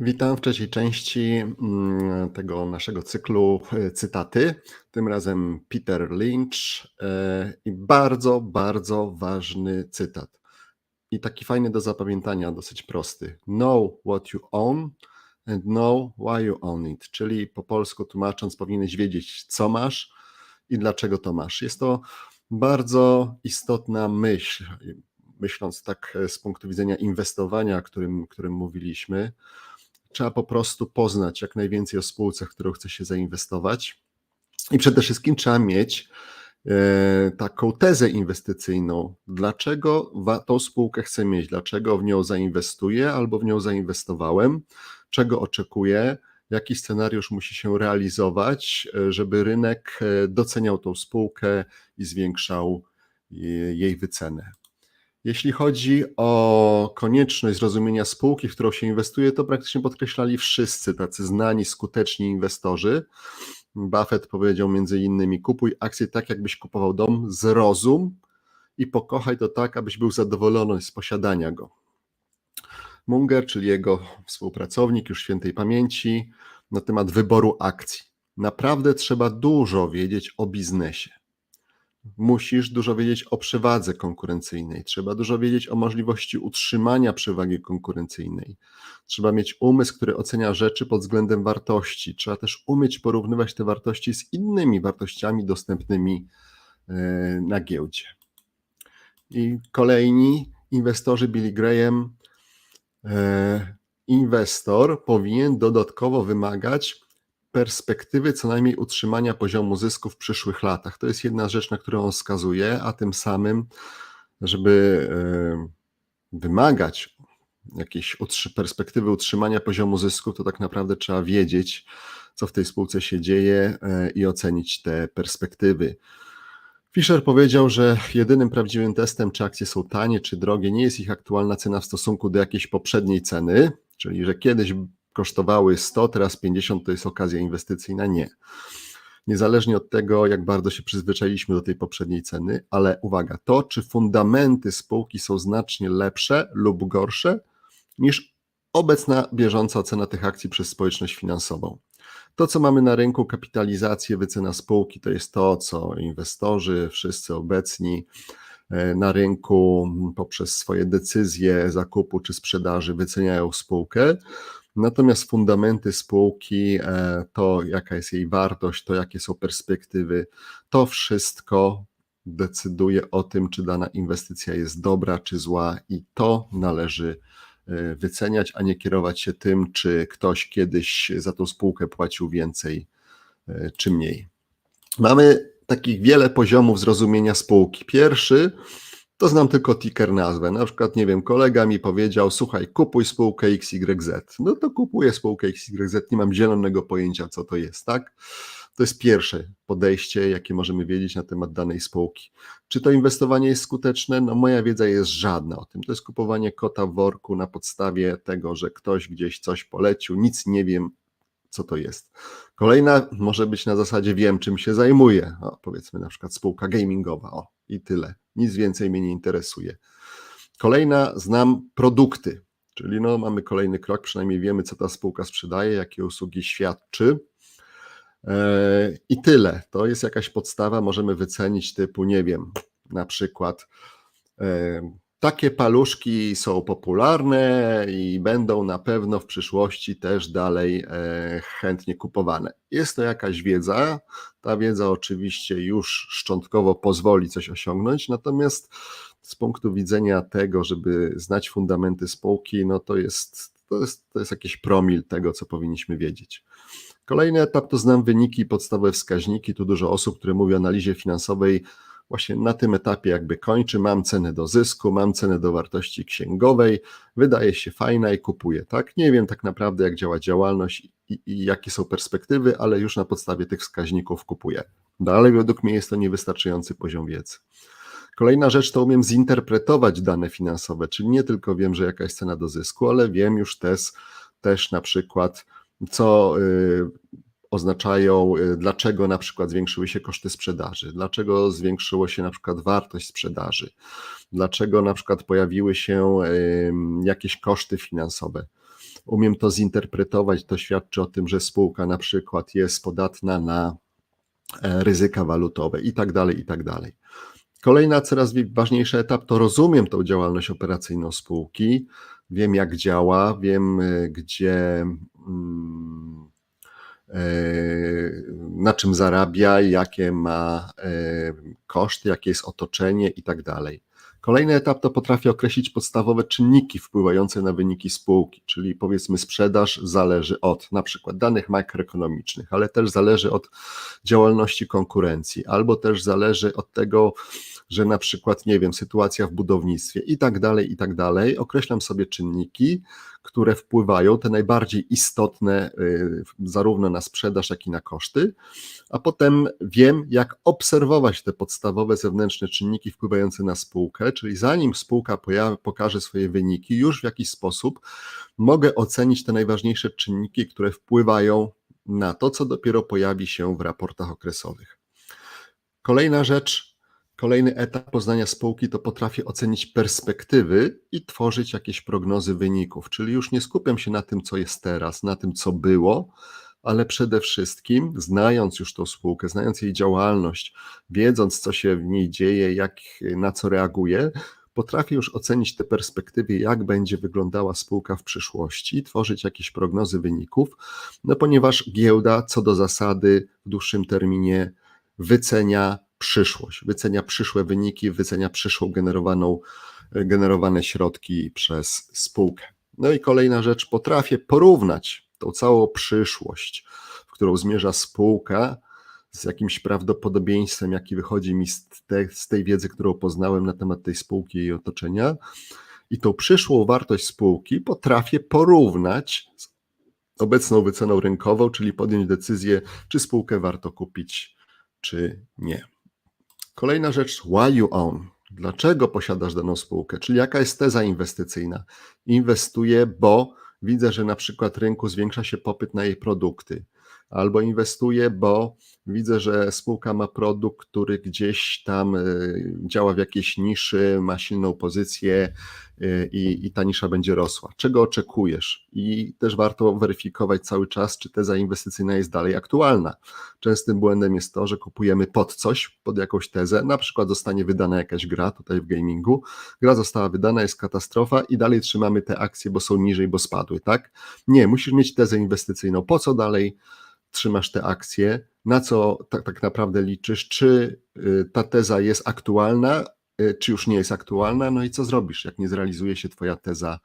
Witam w trzeciej części mm, tego naszego cyklu e, cytaty. Tym razem Peter Lynch e, i bardzo, bardzo ważny cytat. I taki fajny do zapamiętania, dosyć prosty. Know what you own and know why you own it. Czyli po polsku tłumacząc, powinieneś wiedzieć, co masz i dlaczego to masz. Jest to bardzo istotna myśl, myśląc tak e, z punktu widzenia inwestowania, którym, którym mówiliśmy Trzeba po prostu poznać jak najwięcej o spółce, w którą chce się zainwestować. I przede wszystkim trzeba mieć e, taką tezę inwestycyjną. Dlaczego tą spółkę chcę mieć? Dlaczego w nią zainwestuję albo w nią zainwestowałem? Czego oczekuję? Jaki scenariusz musi się realizować, e, żeby rynek e, doceniał tą spółkę i zwiększał jej wycenę? Jeśli chodzi o konieczność zrozumienia spółki, w którą się inwestuje, to praktycznie podkreślali wszyscy tacy znani, skuteczni inwestorzy. Buffett powiedział między innymi: kupuj akcje tak, jakbyś kupował dom, zrozum i pokochaj to tak, abyś był zadowolony z posiadania go. Munger, czyli jego współpracownik już świętej pamięci, na temat wyboru akcji. Naprawdę trzeba dużo wiedzieć o biznesie musisz dużo wiedzieć o przewadze konkurencyjnej, trzeba dużo wiedzieć o możliwości utrzymania przewagi konkurencyjnej. Trzeba mieć umysł, który ocenia rzeczy pod względem wartości. Trzeba też umieć porównywać te wartości z innymi wartościami dostępnymi e, na giełdzie. I kolejni inwestorzy Billy Graham, e, inwestor powinien dodatkowo wymagać perspektywy co najmniej utrzymania poziomu zysków w przyszłych latach. To jest jedna rzecz, na którą on wskazuje, a tym samym, żeby e, wymagać jakiejś perspektywy utrzymania poziomu zysków, to tak naprawdę trzeba wiedzieć, co w tej spółce się dzieje e, i ocenić te perspektywy. Fischer powiedział, że jedynym prawdziwym testem, czy akcje są tanie, czy drogie, nie jest ich aktualna cena w stosunku do jakiejś poprzedniej ceny, czyli że kiedyś kosztowały 100, teraz 50 to jest okazja inwestycyjna? Nie. Niezależnie od tego, jak bardzo się przyzwyczailiśmy do tej poprzedniej ceny, ale uwaga, to czy fundamenty spółki są znacznie lepsze lub gorsze niż obecna bieżąca cena tych akcji przez społeczność finansową. To, co mamy na rynku, kapitalizację, wycena spółki, to jest to, co inwestorzy, wszyscy obecni e, na rynku poprzez swoje decyzje zakupu czy sprzedaży wyceniają spółkę. Natomiast fundamenty spółki, e, to jaka jest jej wartość, to jakie są perspektywy, to wszystko decyduje o tym, czy dana inwestycja jest dobra czy zła, i to należy e, wyceniać, a nie kierować się tym, czy ktoś kiedyś za tą spółkę płacił więcej e, czy mniej. Mamy takich wiele poziomów zrozumienia spółki. Pierwszy to znam tylko ticker nazwę. Na przykład, nie wiem, kolega mi powiedział, słuchaj, kupuj spółkę XYZ. No to kupuję spółkę XYZ, nie mam zielonego pojęcia, co to jest, tak? To jest pierwsze podejście, jakie możemy wiedzieć na temat danej spółki. Czy to inwestowanie jest skuteczne? No moja wiedza jest żadna o tym. To jest kupowanie kota w worku na podstawie tego, że ktoś gdzieś coś polecił, nic nie wiem, co to jest. Kolejna może być na zasadzie wiem, czym się zajmuję. O, powiedzmy na przykład spółka gamingowa. O, i tyle. Nic więcej mnie nie interesuje. Kolejna, znam produkty, czyli no, mamy kolejny krok, przynajmniej wiemy, co ta spółka sprzedaje, jakie usługi świadczy. E, I tyle. To jest jakaś podstawa, możemy wycenić typu, nie wiem, na przykład e, takie paluszki są popularne i będą na pewno w przyszłości też dalej e, chętnie kupowane. Jest to jakaś wiedza. Ta wiedza oczywiście już szczątkowo pozwoli coś osiągnąć, natomiast z punktu widzenia tego, żeby znać fundamenty spółki, no to jest, to jest, to jest jakiś promil tego, co powinniśmy wiedzieć. Kolejny etap to znam wyniki podstawowe wskaźniki. Tu dużo osób, które mówi o analizie finansowej, właśnie na tym etapie jakby kończy, mam cenę do zysku, mam cenę do wartości księgowej, wydaje się fajna i kupuję, tak? Nie wiem tak naprawdę jak działa działalność i, i jakie są perspektywy, ale już na podstawie tych wskaźników kupuję. Dalej według mnie jest to niewystarczający poziom wiedzy. Kolejna rzecz to umiem zinterpretować dane finansowe, czyli nie tylko wiem, że jaka jest cena do zysku, ale wiem już też, też na przykład, co y, oznaczają, y, dlaczego na przykład zwiększyły się koszty sprzedaży, dlaczego zwiększyło się na przykład wartość sprzedaży, dlaczego na przykład pojawiły się jakieś koszty finansowe. umiem to zinterpretować, to świadczy o tym, że spółka na przykład jest podatna na e, ryzyka walutowe i tak dalej, i tak dalej. Kolejna, coraz ważniejszy etap to rozumiem tą działalność operacyjną spółki, wiem jak działa, wiem e, gdzie, mm, e, na czym zarabia, jakie ma koszty, jakie jest otoczenie i tak. Kolejny etap to potrafię określić podstawowe czynniki wpływające na wyniki spółki, czyli powiedzmy sprzedaż zależy od na przykład danych makroekonomicznych, ale też zależy od działalności konkurencji, albo też zależy od tego, że na przykład, nie wiem, sytuacja w budownictwie i tak dalej, i tak dalej. Określam sobie czynniki, które wpływają, te najbardziej istotne, y, zarówno na sprzedaż, jak i na koszty, a potem wiem, jak obserwować te podstawowe zewnętrzne czynniki wpływające na spółkę, czyli zanim spółka pokaże swoje wyniki, już w jakiś sposób mogę ocenić te najważniejsze czynniki, które wpływają na to, co dopiero pojawi się w raportach okresowych. Kolejna rzecz, Kolejny etap poznania spółki to potrafię ocenić perspektywy i tworzyć jakieś prognozy wyników, czyli już nie skupiam się na tym, co jest teraz, na tym, co było, ale przede wszystkim, znając już tą spółkę, znając jej działalność, wiedząc, co się w niej dzieje, jak, na co reaguje, potrafię już ocenić te perspektywy, jak będzie wyglądała spółka w przyszłości, tworzyć jakieś prognozy wyników, no ponieważ giełda co do zasady w dłuższym terminie wycenia przyszłość, wycenia przyszłe wyniki, wycenia przyszłą generowaną, generowane środki przez spółkę. No i kolejna rzecz, potrafię porównać tą całą przyszłość, w którą zmierza spółka, z jakimś prawdopodobieństwem, jaki wychodzi mi z, te, z tej wiedzy, którą poznałem na temat tej spółki i jej otoczenia, i tą przyszłą wartość spółki potrafię porównać z obecną wyceną rynkową, czyli podjąć decyzję, czy spółkę warto kupić, czy nie. Kolejna rzecz, why you own. Dlaczego posiadasz daną spółkę? Czyli jaka jest teza inwestycyjna? Inwestuję, bo widzę, że na przykład rynku zwiększa się popyt na jej produkty, albo inwestuję, bo widzę, że spółka ma produkt, który gdzieś tam y, działa w jakiejś niszy, ma silną pozycję y, i, i ta nisza będzie rosła. Czego oczekujesz? I też warto weryfikować cały czas, czy teza inwestycyjna jest dalej aktualna. Częstym błędem jest to, że kupujemy pod coś, pod jakąś tezę, na przykład zostanie wydana jakaś gra tutaj w gamingu, gra została wydana, jest katastrofa i dalej trzymamy te akcje, bo są niżej, bo spadły, tak? Nie, musisz mieć tezę inwestycyjną. Po co dalej? Trzymasz te akcje, na co tak, tak naprawdę liczysz, czy y, ta teza jest aktualna, y, czy już nie jest aktualna, no i co zrobisz, jak nie zrealizuje się Twoja teza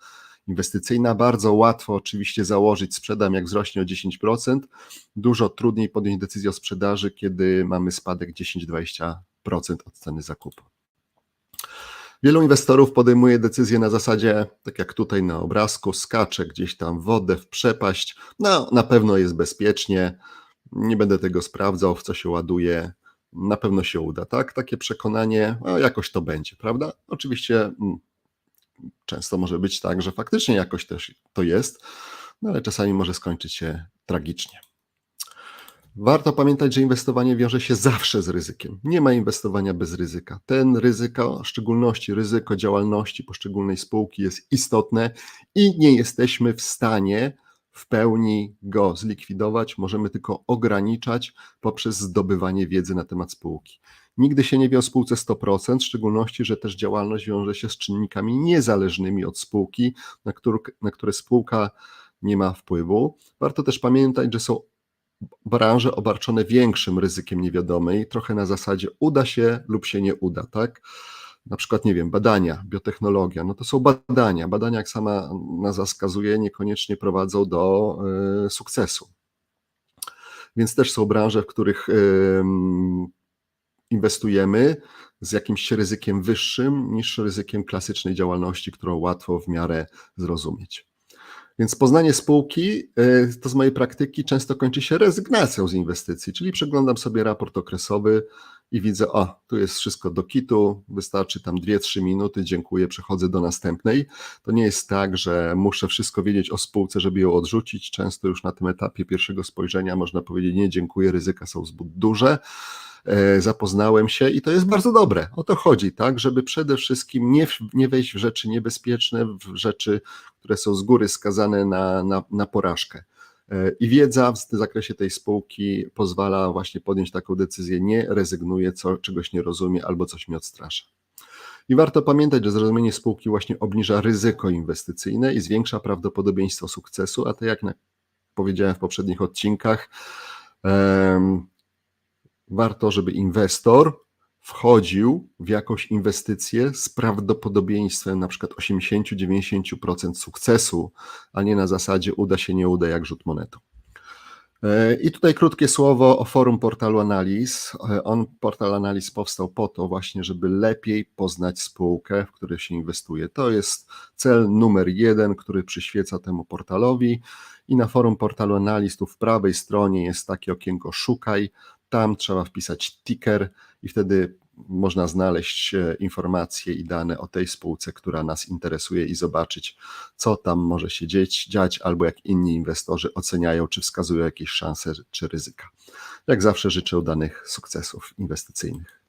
inwestycyjna. Bardzo łatwo oczywiście założyć, sprzedam jak wzrośnie o 10%, dużo trudniej podjąć decyzję o sprzedaży, kiedy mamy spadek 10-20% od ceny zakupu. Wielu inwestorów podejmuje decyzje na zasadzie, tak jak tutaj na obrazku, skacze gdzieś tam wodę, w przepaść. No, na pewno jest bezpiecznie, nie będę tego sprawdzał, w co się ładuje, na pewno się uda, tak? Takie przekonanie, no, jakoś to będzie, prawda? Oczywiście mm, często może być tak, że faktycznie jakoś też to jest, no ale czasami może skończyć się tragicznie. Warto pamiętać, że inwestowanie wiąże się zawsze z ryzykiem. Nie ma inwestowania bez ryzyka. Ten ryzyko, w szczególności ryzyko działalności poszczególnej spółki jest istotne i nie jesteśmy w stanie w pełni go zlikwidować, możemy tylko ograniczać poprzez zdobywanie wiedzy na temat spółki. Nigdy się nie wie o spółce 100%, w szczególności, że też działalność wiąże się z czynnikami niezależnymi od spółki, na, który, na które spółka nie ma wpływu. Warto też pamiętać, że są branże obarczone większym ryzykiem niewiadomej, trochę na zasadzie uda się lub się nie uda, tak? Na przykład, nie wiem, badania, biotechnologia, no to są badania. Badania, jak sama nazwa wskazuje, niekoniecznie prowadzą do y, sukcesu. Więc też są branże, w których y, inwestujemy z jakimś ryzykiem wyższym niż ryzykiem klasycznej działalności, którą łatwo w miarę zrozumieć. Więc poznanie spółki, y, to z mojej praktyki często kończy się rezygnacją z inwestycji, czyli przeglądam sobie raport okresowy i widzę, o, tu jest wszystko do kitu, wystarczy tam 2-3 minuty, dziękuję, przechodzę do następnej. To nie jest tak, że muszę wszystko wiedzieć o spółce, żeby ją odrzucić. Często już na tym etapie pierwszego spojrzenia można powiedzieć, nie, dziękuję, ryzyka są zbyt duże. E, zapoznałem się i to jest bardzo dobre. O to chodzi, tak, żeby przede wszystkim nie, nie wejść w rzeczy niebezpieczne, w rzeczy, które są z góry skazane na, na, na porażkę. E, I wiedza w zakresie tej spółki pozwala właśnie podjąć taką decyzję, nie rezygnuję, co, czegoś nie rozumie albo coś mnie odstrasza. I warto pamiętać, że zrozumienie spółki właśnie obniża ryzyko inwestycyjne i zwiększa prawdopodobieństwo sukcesu, a to jak powiedziałem w poprzednich odcinkach, warto, żeby inwestor wchodził w jakąś inwestycję z prawdopodobieństwem na przykład 80-90% sukcesu, a nie na zasadzie uda się, nie uda, jak rzut monetą. E, I tutaj krótkie słowo o forum portalu Analiz. E, On, portal Analiz powstał po to właśnie, żeby lepiej poznać spółkę, w której się inwestuje. To jest cel numer jeden, który przyświeca temu portalowi. I na forum portalu Analiz tu w prawej stronie jest takie okienko szukaj. Tam trzeba wpisać ticker i wtedy można znaleźć e, informacje i dane o tej spółce, która nas interesuje i zobaczyć, co tam może się dzieć, dziać, albo jak inni inwestorzy oceniają, czy wskazują jakieś szanse, czy ryzyka. Jak zawsze życzę udanych sukcesów inwestycyjnych.